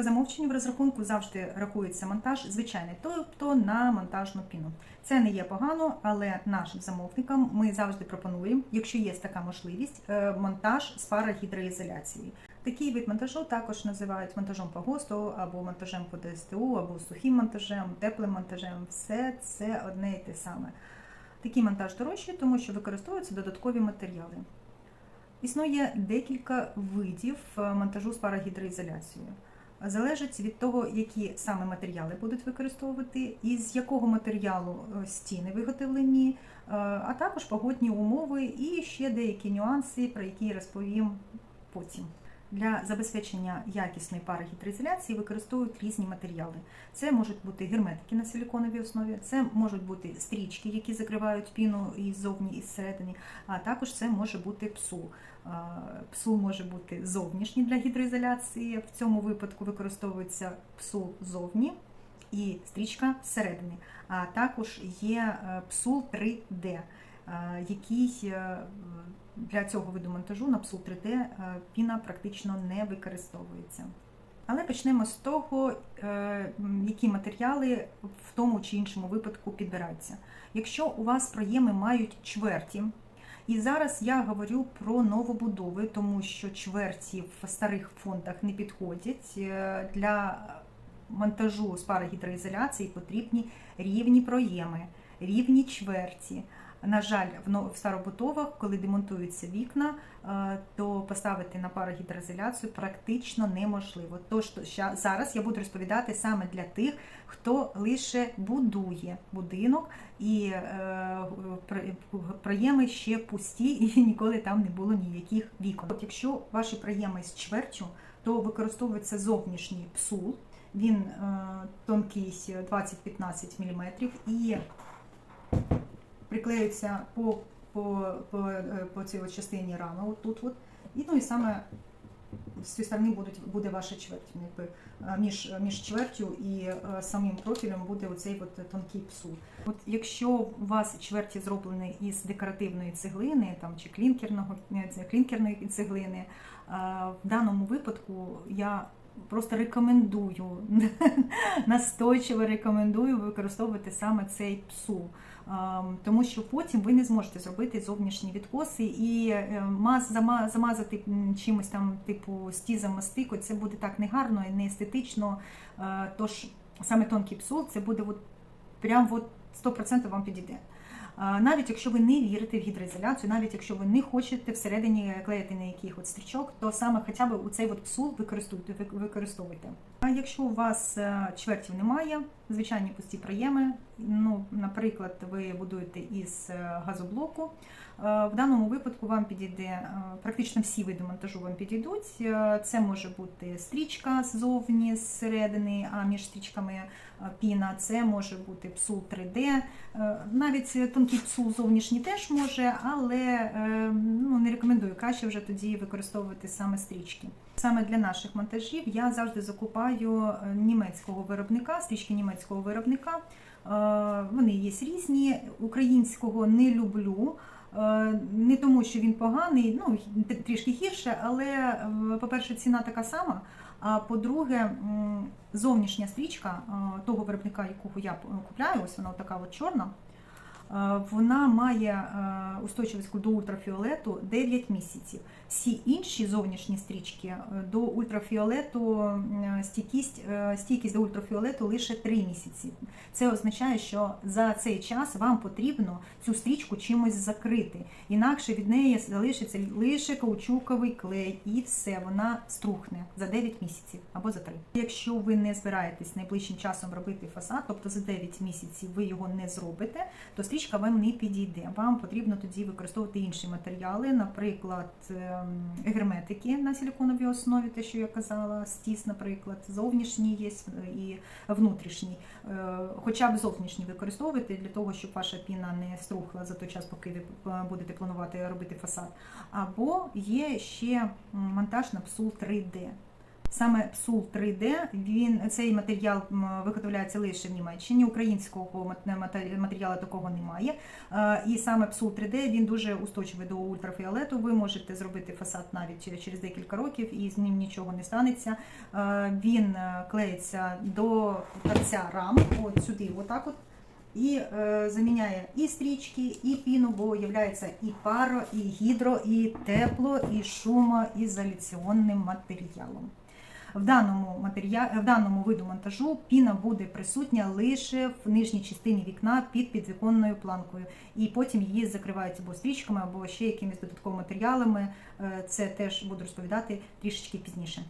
По замовченню в розрахунку завжди рахується монтаж звичайний, тобто на монтажну піну. Це не є погано, але нашим замовникам ми завжди пропонуємо, якщо є така можливість, е, монтаж з парагідроізоляцією. Такий вид монтажу також називають монтажом по ГОСТу, або монтажем по ДСТУ, або сухим монтажем, теплим монтажем. Все це одне і те саме. Такий монтаж дорожчий, тому що використовуються додаткові матеріали. Існує декілька видів е, монтажу з парагідроізоляцією. Залежить від того, які саме матеріали будуть використовувати, і з якого матеріалу е, стіни виготовлені, е, а також погодні умови і ще деякі нюанси, про які я розповім потім. Для забезпечення якісної парагідроізоляції використовують різні матеріали. Це можуть бути герметики на силіконовій основі, це можуть бути стрічки, які закривають піну і ззовні, і зсередини, а також це може бути псул. А, Псул може бути зовнішній для гідроізоляції. В цьому випадку використовується псул зовні і стрічка всередині. А також є е, псул 3D, е, який е, для цього виду монтажу на псул 3D е, піна практично не використовується. Але почнемо з того, е, які матеріали в тому чи іншому випадку підбираються. Якщо у вас проєми мають чверті, і зараз я говорю про новобудови, тому що чверті в старих фондах не підходять. Е, Для монтажу з парагідроізоляції потрібні рівні проєми, рівні чверті. На жаль, в старобутовах, коли демонтуються вікна, е, то поставити на парагідроізоляцію практично неможливо. Тож зараз я буду розповідати саме для тих, хто лише будує будинок і е, проєми ще пусті, і ніколи там не було ніяких вікон. От якщо ваші проєми з чвертю, то використовується зовнішній псул. Він е, тонкий 20-15 мм і приклеюється по, по, по, е, по цій частині рами, от. От. І, ну, і саме з цієї сторони будуть, буде ваша чверть. Ну, Якби, е, між, між чвертю і е, самим профілем буде оцей от тонкий псул. От якщо у вас чверті зроблені із декоративної цеглини там, чи клінкерного, клінкерної цеглини, в даному випадку я просто рекомендую, настойчиво рекомендую використовувати саме цей псул. Ем, Тому що потім ви не зможете зробити зовнішні відкоси і е, маз, зама- замазати чимось там, типу стізом мастику, це буде так негарно і не естетично. Е, Тож саме тонкий псул це буде от, прям от 100% вам підійде. Навіть якщо ви не вірите в гідроізоляцію, навіть якщо ви не хочете всередині клеїти на яких от стрічок, то саме хоча б у цей от псул використовуйте. вик- використовуйте. А якщо у вас е, чвертів немає, звичайні пусті проєми, ну, наприклад, ви будуєте із е, газоблоку, е, в даному випадку вам підійде е, практично всі види монтажу вам підійдуть. Це може бути стрічка ззовні, зсередини, а між стрічками піна, це може бути псул 3D. Е, Навіть тонкий псул зовнішній теж може, але ну, не рекомендую краще вже тоді використовувати саме стрічки. Саме для наших монтажів я завжди закупаю німецького виробника, стрічки німецького виробника. Е, Вони є різні. Українського не люблю. Е, Не тому, що він поганий, ну трішки гірше, але, е, по-перше, ціна така сама. А по-друге, зовнішня стрічка того виробника, якого я купляю, ось вона така от чорна. Е, Вона має е, устойчивість до ультрафіолету 9 місяців. Всі інші зовнішні стрічки е, до ультрафіолету стійкість, стійкість до ультрафіолету лише 3 місяці. Це означає, що за цей час вам потрібно цю стрічку чимось закрити. Інакше від неї залишиться лише каучуковий клей, і все, вона струхне за 9 місяців або за 3. Якщо ви не збираєтесь найближчим часом робити фасад, тобто за 9 місяців ви його не зробите, то стрічка вам не підійде. Вам потрібно тоді використовувати інші матеріали, наприклад, ем, герметики на силіконовій основі, те, що я казала, стіс, наприклад, зовнішній є і внутрішній. Е, Хоча б зовнішній використовуйте для того, щоб ваша піна не струхла за той час, поки ви е, будете планувати робити фасад. Або є ще монтаж на псул 3D. Саме Psul 3D, він цей матеріал виготовляється лише в Німеччині. Українського матеріалу такого немає. Е, І саме Psul 3D він дуже устойчивий до ультрафіолету. Ви можете зробити фасад навіть через декілька років, і з ним нічого не станеться. Е, Він е, клеїться до торця рам, от сюди, отак от. І е, заміняє і стрічки, і піну, бо являється і паро, і гідро, і тепло, і шумоізоляційним матеріалом. В даному, матеріалі, в даному виду монтажу піна буде присутня лише в нижній частині вікна під підвіконною планкою, і потім її закривають або стрічками, або ще якимись додатковими матеріалами. Е, Це теж буду розповідати трішечки пізніше.